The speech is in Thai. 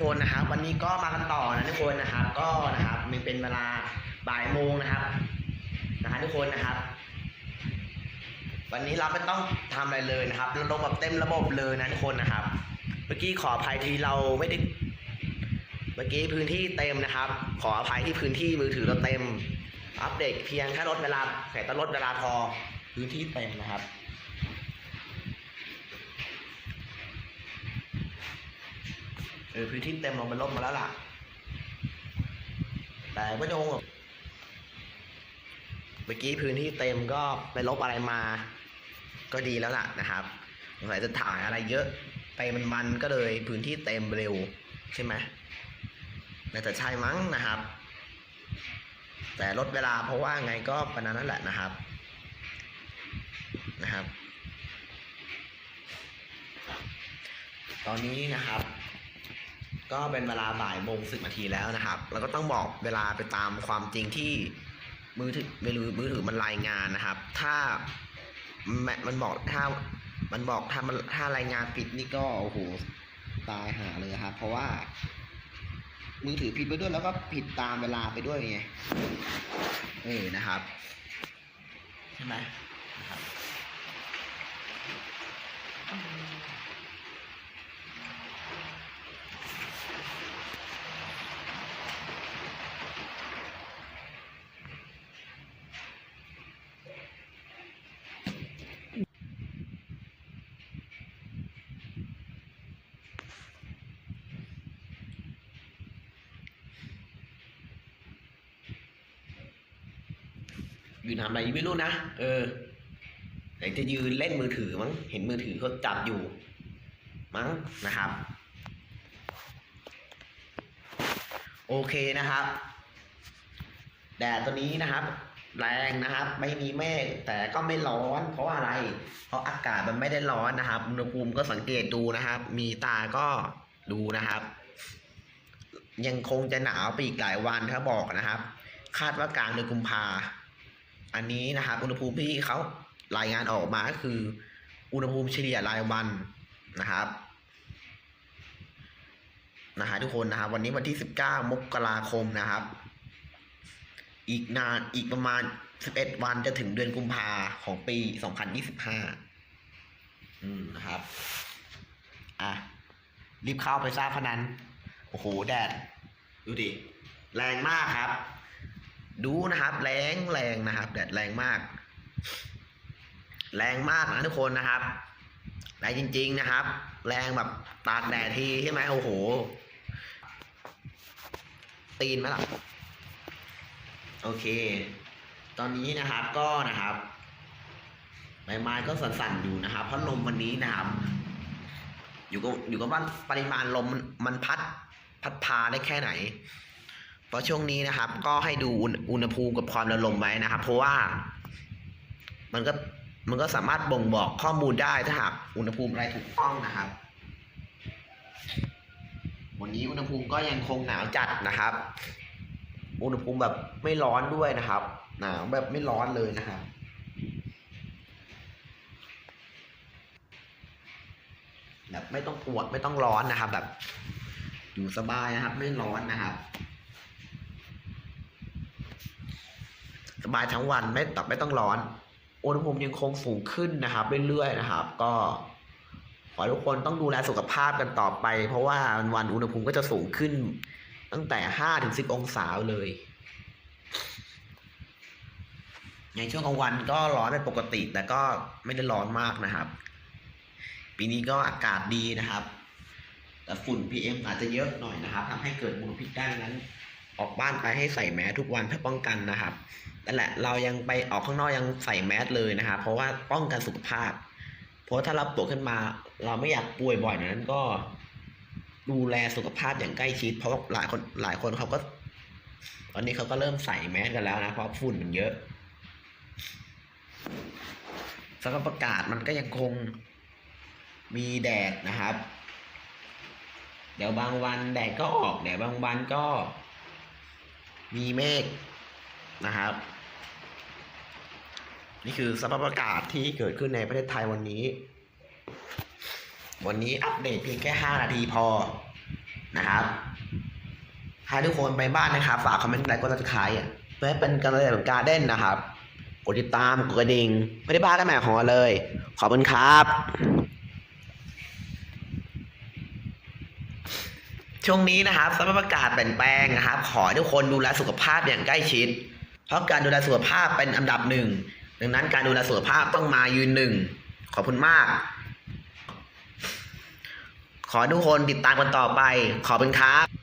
ทุกคนนะครับ วันนี้ก็มากันต่อนะทุกคนนะครับ ก็นะครับมันเป็นเวลาบ่ายโมงนะครับนะฮะทุกคนนะครับ วันนี้เราไม่ต้องทำอะไรเลยนะครับเราลงแบบเต็มระบบเลยนะทุกคนนะครับ เมื่อกี้ขออภัยที่เราไม่ได้เมื่อกี้พื้นที่เต็มนะครับ ขออภัยที่พื้นที่มือถือเราเต็ม อัปเดตเพียงแค่ลดเวลาแค่ต้องลดเวลาพอพื้นที่เต็มนะครับ เออพื้นที่เต็มลงไปลบมาแล้วล่ะ แต่ก็ยังงเมื่อกี้พื้นที่เต็มก็ไปลบอะไรมา ก็ดีแล้วล่ะนะครับสงสัยจะถ่ายอะไรเยอะไปมันมันก็เลยพื้นที่เต็มเร็วใช่ไหมน่าจะใช่มั้งนะครับ แต่ลดเวลาเพราะว่าไงก็ประมาณนั้นแหละนะครับนะครับ ตอนนี้นะครับ ก็เป็นเวลาบ่ายโมงสิบนาทีแล้วนะครับ แล้วก็ต้องบอกเวลาไปตามความจริงที่มือถือมือถือมือถือมันรายงานนะครับ ถ้ามันมันบอกถ้ามันบอกถ้ามันถ้ารายงานผิดนี่ก็โอ้โหตายหาเลยครับ เพราะว่า มือถือผิดไปด้วยแล้วก็ผิดตามเวลาไปด้วยไงเออนะครับใช่ไหมนะครับ ยืนทำอะไรไม่รู้นะเออไหนจะยืนเล่นมือถือมั้งเห็นมือถือเขาจับอยู่ มั้งนะครับ โอเคนะครับ แดดตัวนี้นะครับ แรงนะครับ ไม่มีเมฆแต่ก็ไม่ร้อน เพราะอะไร เพราะอากาศมันไม่ได้ร้อนนะครับอุณหภูมิก็สังเกตดูนะครับ มีตาก็ดูนะครับยังคงจะหนาวไปอีกหลายวันถ้าบอกนะครับ คาดว่ากลางเดือนกุมภา อันนี้นะครับอุณหภูมิที่เขารายงานออกมาก็คือ อุณหภูมิเฉลี่ยรายวันนะครับนะฮะทุกคนนะครับ วันนี้วันที่19มกราคมนะครับ อีกนานอีกประมาณ11วันจะถึงเดือนกุมภาของปี2025อืมนะครับ อะ รีบเข้าไปทราบพนันโอ้โห แดด ดูดิ แรงมากครับ ดูนะครับ แรงแรงนะครับ แดดแรงมาก แรงมากนะทุกคนนะครับแรงจริง ๆนะครับ แรงแบบตากแดดทีใช่ไหมโอ้โห ตีนไหมล่ะโอเค ตอนนี้นะครับก็นะครับใบไม้ก็สั่นๆอยู่นะครับ เพราะลมวันนี้นะครับ อยู่กับอยู่กับว่าปริมาณลมมันพัดพัดพาได้แค่ไหน เพราะช่วงนี้นะครับ ก็ให้ดูอุณอุณหภูมิกับความระลมไว้นะครับ เพราะว่ามันก็มันก็สามารถบ่งบอกข้อมูลได้ถ้าหากอุณหภูมิอะไรถูกต้องนะครับ วันนี้อุณหภูมิก็ยังคงหนาวจัดนะครับ อุณหภูมิแบบไม่ร้อนด้วยนะครับ หนาวแบบไม่ร้อนเลยนะครับแบบไม่ต้องปวดไม่ต้องร้อนนะครับ แบบอยู่สบายนะครับ ไม่ร้อนนะครับ สบายทั้งวันไม่ตับไม่ต้องร้อน อุณหภูมิยังคงสูงขึ้นนะครับ เรื่อยๆนะครับ ก็ขอทุกคนต้องดูแลสุขภาพกันต่อไป เพราะว่าวันอุณหภูมิก็จะสูงขึ้น ตั้งแต่ห้าถึงสิบองศาเลยในช่วงกลางวันก็ร้อนเป็นปกติ แต่ก็ไม่ได้ร้อนมากนะครับ ปีนี้ก็อากาศดีนะครับ แต่ฝุ่น PM อาจจะเยอะหน่อยนะครับทำให้เกิดมลพิษได้นั้น ออกบ้านไปให้ใส่แมสทุกวันเพื่อป้องกันนะครับนั่นแหละเรายังไปออกข้างนอกยังใส่แมสเลยนะครับเพราะว่าป้องกันสุขภาพ เพราะถ้าเราป่วยขึ้นมา เราไม่อยากป่วยบ่อยนั้นก็ ดูแลสุขภาพอย่างใกล้ชิด เพราะหลายคนหลายคนเขาก็ ตอนนี้เขาก็เริ่มใส่แมสกันแล้วนะเพราะฝุ่นมันเยอะสภาพอากาศมันก็ยังคงมีแดดนะครับ เดี๋ยวบางวันแดดก็ออก เดี๋ยวบางวันก็ มีเมฆนะครับ นี่คือสภาพอากาศที่เกิดขึ้นในประเทศไทยวันนี้ วันนี้อัปเดตเพียงแค่ 5 นาทีพอนะครับให้ทุกคนไปบ้านนะครับ ฝากคอมเมนต์ไลค์กดติดตามเพื่อเป็นกำลังใจของการเด่นนะครับ กดติดตามกดกระดิ่งไม่ได้บ้ากันใหม่ของเราเลย ขอบคุณครับ ช่วงนี้นะครับสภาพอากาศเปลี่ยนแปลงนะครับ ขอให้ทุกคนดูแลสุขภาพอย่างใกล้ชิด เพราะการดูแลสุขภาพเป็นอันดับหนึ่งดังนั้นการดูแลสุขภาพต้องมายืนหนึ่งขอบคุณมาก ขอทุกคนติดตามกันต่อไป ขอบคุณครับ